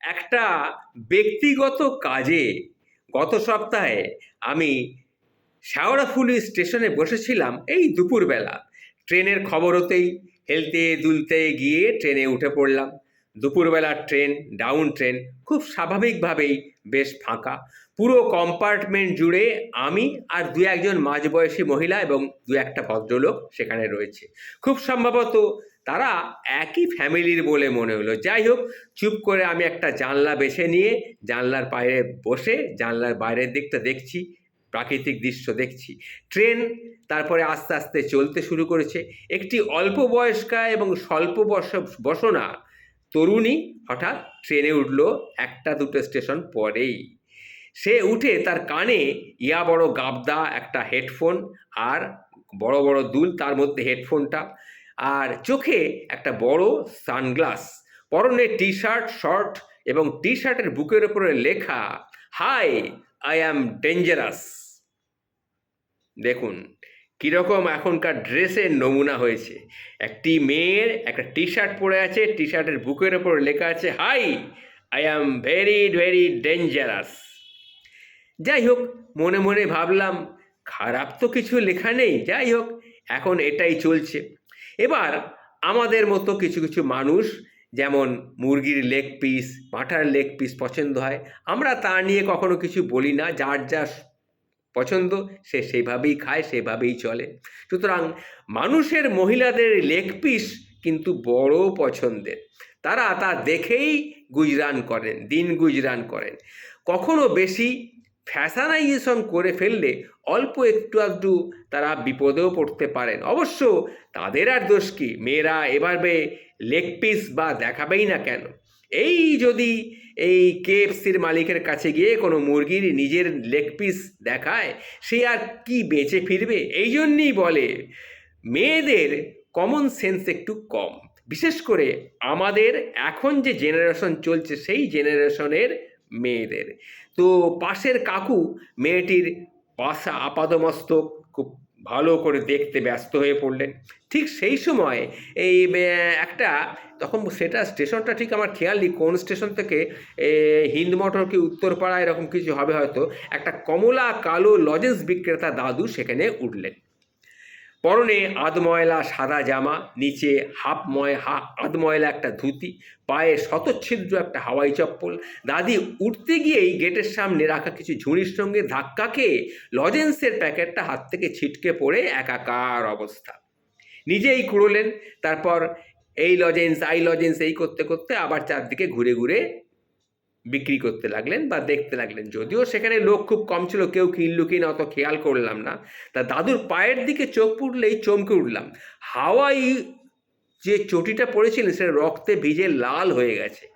একটা ব্যক্তিগত কাজে গত সপ্তাহে আমি শেওড়াফুলি স্টেশনে বসেছিলাম এই দুপুরবেলা। ট্রেনের খবর হতেই, হেলতে দুলতে গিয়ে ট্রেনে উঠে পড়লাম। দুপুরবেলার ট্রেন, ডাউন ট্রেন খুব স্বাভাবিকভাবেই বেশ ফাঁকা। পুরো কম্পার্টমেন্ট জুড়ে আমি আর দু একজন মাঝবয়সী মহিলা এবং দু একটা ভদ্রলোক সেখানে রয়েছে। খুব সম্ভবত তারা একই ফ্যামিলির বলে মনে হলো। যাই হোক, চুপ করে আমি একটা জানলা বেছে নিয়ে জানলার বাইরে বসে জানলার বাইরের দিকটা দেখছি, প্রাকৃতিক দৃশ্য দেখছি। ট্রেন তারপরে আস্তে আস্তে চলতে শুরু করেছে। একটি অল্প বয়স্কা এবং স্বল্প বস, বসনা তরুণী হঠাৎ ট্রেনে উঠল একটা দুটো স্টেশন পরেই। সে উঠে তার কানে ইয়া বড় গাবদা একটা হেডফোন আর বড় বড় দুল তার মধ্যে হেডফোনটা। আর চোখে একটা বড় সানগ্লাস। পরনে টি শার্ট শর্ট এবং টি শার্টের বুকের উপরে লেখা, হাই, আই অ্যাম ডেঞ্জারাস। দেখুন, কীরকম এখনকার ড্রেসের নমুনা হয়েছে। একটি মেয়ের একটা টি শার্ট পরে আছে টি শার্টের বুকের ওপর লেখা আছে, hi, I am very very dangerous. যাই হোক, মনে মনে ভাবলাম, খারাপ তো কিছু লেখা নেই। যাই হোক, এখন এটাই চলছে। এবার আমাদের মতো কিছু কিছু মানুষ যেমন মুরগির লেগ পিস পাঁঠার লেগ পিস পছন্দ হয়, আমরা তা নিয়ে কখনো কিছু বলি না, যার যা পছন্দ সে সেভাবেই খায় সেভাবেই চলে। সুতরাং মানুষের মহিলাদের লেগ পিস কিন্তু বড় পছন্দের। তারা তা দেখেই গুজরান করেন, দিন গুজরান করেন। কখনো বেশি ফ্যাশনাইজেশন করে ফেললে অল্প একটু আধটু তারা বিপদেও পড়তে পারেন। অবশ্য তাদের আর দোষ কি? মেয়েরা এভাবে লেগ পিস বা দেখাবেই না কেন? এই যদি এই কেএফসির মালিকের কাছে গিয়ে কোনো মুরগির নিজের লেগ পিস দেখায়, সে আর কি বেঁচে ফিরবে? এই জন্যই বলে, মেয়েদের কমন সেন্স একটু কম। বিশেষ করে আমাদের এখন যে জেনারেশন চলছে, সেই জেনারেশনের মেয়েদের। তো পাশের কাকু মেয়েটির পাশা আপাদমস্তক খুব ভালো করে দেখতে ব্যস্ত হয়ে পড়লেন। ঠিক সেই সময় এই একটা তখন সেটা স্টেশনটা ঠিক আমার খেয়াল নেই, কোন স্টেশন থেকে হিন্দ মোটর কি উত্তরপাড়া এরকম কিছু হবে হয়তো, একটা কমলা কালো লজেন্স বিক্রেতা দাদু সেখানে উঠলেন। পরনে আধময়লা সাদা জামা, নিচে হাফ ময় হা আধময়লা একটা ধুতি, পায়ে শতচ্ছিদ্র একটা হাওয়াই চপ্পল। দাদি উঠতে গিয়েই গেটের সামনে রাখা কিছু ঝুড়ির সঙ্গে ধাক্কা খেয়ে লজেন্সের প্যাকেটটা হাত থেকে ছিটকে পড়ে একাকার অবস্থা। নিজেই কুড়োলেন তারপর এই লজেন্স, আই লজেন্স এই করতে করতে আবার চারদিকে ঘুরে ঘুরে বিক্রি করতে লাগলেন বা দেখতে লাগলেন। যদিও সেখানে লোক খুব কম ছিল, কেউ কিনলো কি না অত খেয়াল করলাম না। তা দাদুর পায়ের দিকে চোখ পুড়লেই চমকে উঠলাম। হাওয়াই যে চটিটা পড়েছিলেন, সেটা রক্তে ভিজে লাল হয়ে গেছে।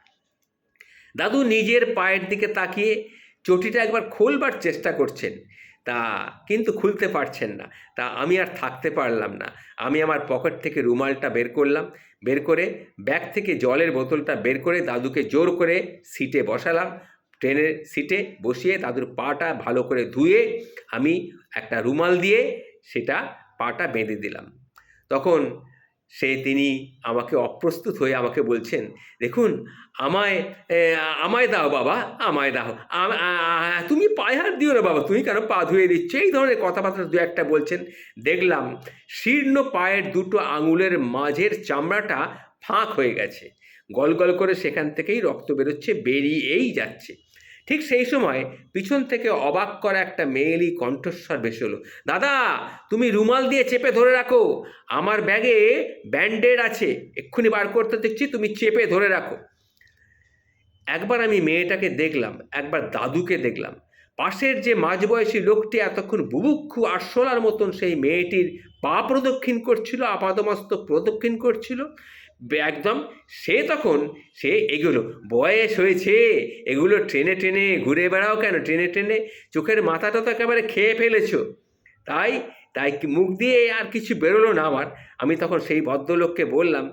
দাদু নিজের পায়ের দিকে তাকিয়ে চটিটা একবার খোলবার চেষ্টা করছেন। তা কিন্তু খুলতে পারছেন না। তা আমি আর থাকতে পারলাম না। আমি আমার পকেট থেকে রুমালটা বের করলাম, বের করে ব্যাগ থেকে জলের বোতলটা বের করে দাদুকে জোর করে সিটে বসালাম। ট্রেনের সিটে বসিয়ে দাদুর পাটা ভালো করে ধুয়ে আমি একটা রুমাল দিয়ে সেটা পাটা বেঁধে দিলাম। তখন সে তিনি আমাকে অপ্রস্তুত হয়ে আমাকে বলছেন, দেখুন, আমায় আমায় দাও বাবা, আমায় দাও। তুমি পায়ে হাত দিও না বাবা, তুমি কেন পা ধুয়ে দিচ্ছ? এই ধরনের কথাবার্তা দু একটা বলছেন। দেখলাম শীর্ণ পায়ের দুটো আঙুলের মাঝের চামড়াটা ফাঁক হয়ে গেছে। গল গল করে সেখান থেকেই রক্ত বেরোচ্ছে, বেরিয়েই যাচ্ছে। ঠিক সেই সময় পিছন থেকে অবাক করা একটা মেয়েলি কণ্ঠস্বর ভেসে হলো দাদা, তুমি রুমাল দিয়ে চেপে ধরে রাখো, আমার ব্যাগে ব্যান্ডেড আছে, এক্ষুনি বার করতে দেখছি, তুমি চেপে ধরে রাখো। একবার আমি মেয়েটাকে দেখলাম, একবার দাদুকে দেখলাম, পাশের যে মাঝবয়সী লোকটি এতক্ষণ বুভুক্ষু আরশোলার মতন সেই মেয়েটির পা প্রদক্ষিণ করছিল, আপাদমস্তক প্রদক্ষিণ করছিল একদম সে তখন, সে এগুলো, বয়স হয়েছে, এগুলো ট্রেনে ট্রেনে ঘুরে বেড়াও কেন? ট্রেনে ট্রেনে চোখের মাথাটা তো একেবারে খেয়ে ফেলেছো। তাই তাই মুখ দিয়ে আর কিছু বেরোলো না আমার। আমি তখন সেই ভদ্রলোককে বললাম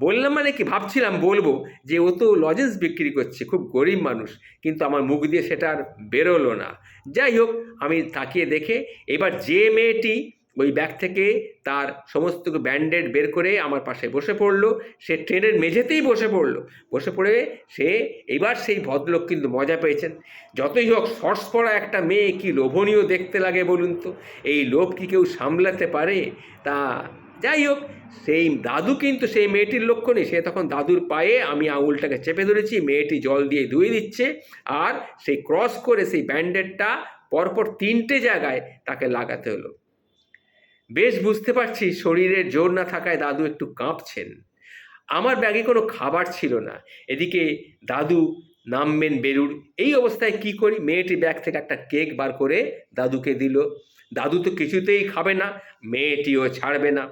বললাম মানে কি ভাবছিলাম বলব যে ও তো লজেন্স বিক্রি করছে, খুব গরিব মানুষ, কিন্তু আমার মুখ দিয়ে সেটা আর বেরোলো না। যাই হোক, আমি তাকিয়ে দেখে এবার যে মেয়েটি ওই ব্যাগ থেকে তার সমস্ত ব্যান্ডেড বের করে আমার পাশে বসে পড়ল। সে ট্রেনের মেঝেতেই বসে পড়ল। বসে পড়ে সে এবার সেই ভদ্রলোক কিন্তু মজা পেয়েছেন। যতই হোক শর্টস পরা একটা মেয়ে কি লোভনীয় দেখতে লাগে বলুন তো? এই লোভ কি কেউ সামলাতে পারে? তা যাই হোক, সেই দাদু কিন্তু সেই মেয়েটির লক্ষ্য নেই। সে তখন দাদুর পায়ে আমি আঙুলটাকে চেপে ধরেছি, মেয়েটি জল দিয়ে ধুয়ে দিচ্ছে আর সেই ক্রস করে সেই ব্যান্ডেডটা পরপর তিনটে জায়গায় তাকে লাগাতে হলো। বেশ বুঝতে পারছি শরীরে জোর না থাকায় দাদু একটু কাঁপছেন। আমার ব্যাগে কোনো খাবার ছিল না। এদিকে দাদু নামবেন বেরুর, এই অবস্থায় কি করি? মেয়েটি ব্যাগ থেকে একটা কেক বার করে দাদুকে দিল। দাদু তো কিছুতেই খাবে না, মেয়েটিও ছাড়বে না।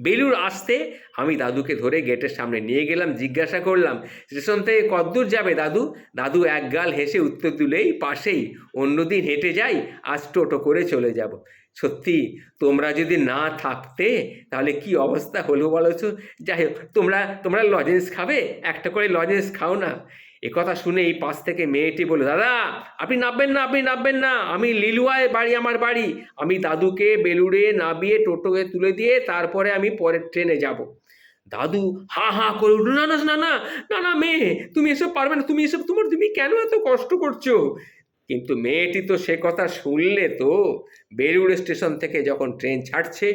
বেলুর আসতে আমি দাদুকে ধরে গেটের সামনে নিয়ে গেলাম, জিজ্ঞাসা করলাম, স্টেশন থেকে কদ্দূর যাবে দাদু? দাদু একগাল হেসে উত্তর দিলেই, পাশেই, অন্যদিন হেঁটে যাই, আজ টোটো করে চলে যাব। সত্যি, তোমরা যদি না থাকতে, তাহলে কি অবস্থা হলো বলেছ যাই হোক, তোমরা তোমরা লজেন্স খাবে? একটা করে লজেন্স খাও না। একথা শুনে এই পাশ থেকে মেয়েটি বলে দাদা, আপনি নামবেন না, আপনি নামবেন না। আমি লিলুয়ায় বাড়ি, আমার বাড়ি। আমি দাদুকে বেলুড়ে নামিয়ে টোটোকে তুলে দিয়ে তারপরে আমি পরের ট্রেনে যাব। দাদু হা হা করে উঠল, না না না না না না, মেয়ে, তুমি এসব পারবে না, তুমি এসব, তোমার, তুমি কেন এত কষ্ট করছ? কিন্তু মেয়েটি তো সে কথা শুনলে তো বেলুড় স্টেশন থেকে যখন ট্রেন ছাড়ছে,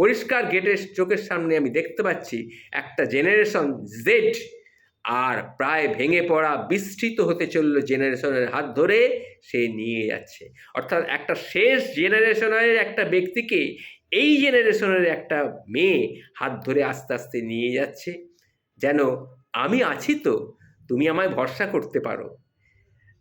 পরিষ্কার গেটের চোখের সামনে আমি দেখতে পাচ্ছি একটা জেনারেশন জেড আর প্রায় ভেঙে পড়া, বিস্তৃত হতে চলল জেনারেশনের হাত ধরে সে নিয়ে যাচ্ছে। অর্থাৎ একটা শেষ জেনারেশনের একটা ব্যক্তিকে এই জেনারেশনের একটা মেয়ে হাত ধরে আস্তে আস্তে নিয়ে যাচ্ছে। যেন আমি আছি তো, তুমি আমায় ভরসা করতে পারো।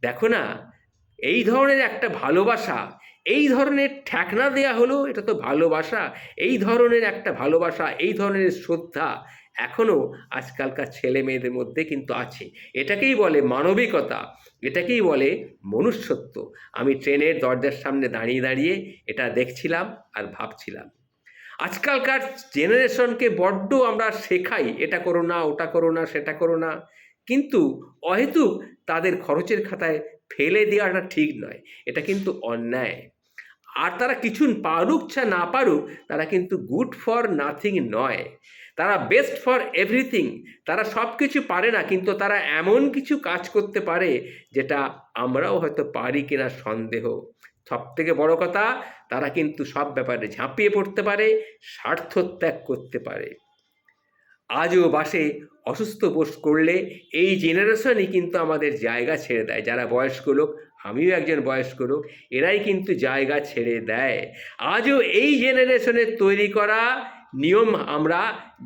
দেখো না, এই ধরনের একটা ভালোবাসা, এই ধরনের ঠেকনা দেয়া হলো, এটা তো ভালোবাসা, এই ধরনের একটা ভালোবাসা, এই ধরনের শ্রদ্ধা এখনও আজকালকার ছেলে মেয়েদের মধ্যে কিন্তু আছে। এটাকেই বলে মানবিকতা, এটাকেই বলে মনুষ্যত্ব। আমি ট্রেনের দরজার সামনে দাঁড়িয়ে দাঁড়িয়ে এটা দেখছিলাম আর ভাবছিলাম। আজকালকার জেনারেশনকে বড্ড আমরা শেখাই, এটা করো না, ওটা করো না, সেটা করো না। কিন্তু অহেতুক তাদের খরচের খাতায় ফেলে দেওয়াটা ঠিক নয়, এটা কিন্তু অন্যায়। আর তারা কিছু পারুক না পারুক, তারা কিন্তু গুড ফর নাথিং নয়। তারা বেস্ট ফর এভরিথিং তারা সব কিছু পারে না, কিন্তু তারা এমন কিছু কাজ করতে পারে, যেটা আমরাও হয়তো পারি কিনা সন্দেহ। সব থেকে বড় কথা, তারা কিন্তু সব ব্যাপারে ঝাঁপিয়ে পড়তে পারে স্বার্থ ত্যাগ করতে পারে। আজও বাসে অসুস্থ বোস করলে এই জেনারেশনই কিন্তু আমাদের জায়গা ছেড়ে দেয়। যারা বয়স্ক লোক, আমিও একজন বয়স্ক লোক, এরাই কিন্তু জায়গা ছেড়ে দেয়। আজও এই জেনারেশনের তৈরি করা নিয়ম আমরা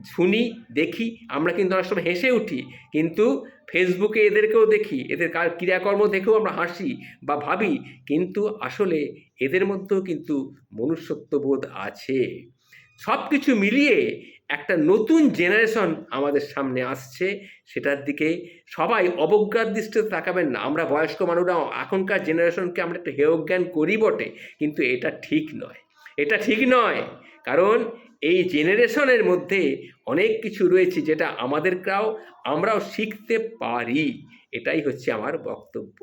শুনি, দেখি, আমরা কিন্তু অনেক সময় হেসে উঠি, কিন্তু ফেসবুকে এদেরকেও দেখি, এদের কার ক্রিয়াকর্ম দেখেও আমরা হাসি বা ভাবি, কিন্তু আসলে এদের মধ্যেও কিন্তু মনুষ্যত্ববোধ আছে। সব কিছু মিলিয়ে একটা নতুন জেনারেশন আমাদের সামনে আসছে, সেটার দিকে সবাই অবজ্ঞার দৃষ্টিতে তাকাবেন না। আমরা বয়স্ক মানুষরা এখনকার জেনারেশনকে আমরা একটু হেয়জ্ঞান করি বটে, কিন্তু এটা ঠিক নয়। এটা ঠিক নয়। কারণ এই জেনারেশনের মধ্যে অনেক কিছু রয়েছে যেটা আমাদেরকেও আমরাও শিখতে পারি। এটাই হচ্ছে আমার বক্তব্য।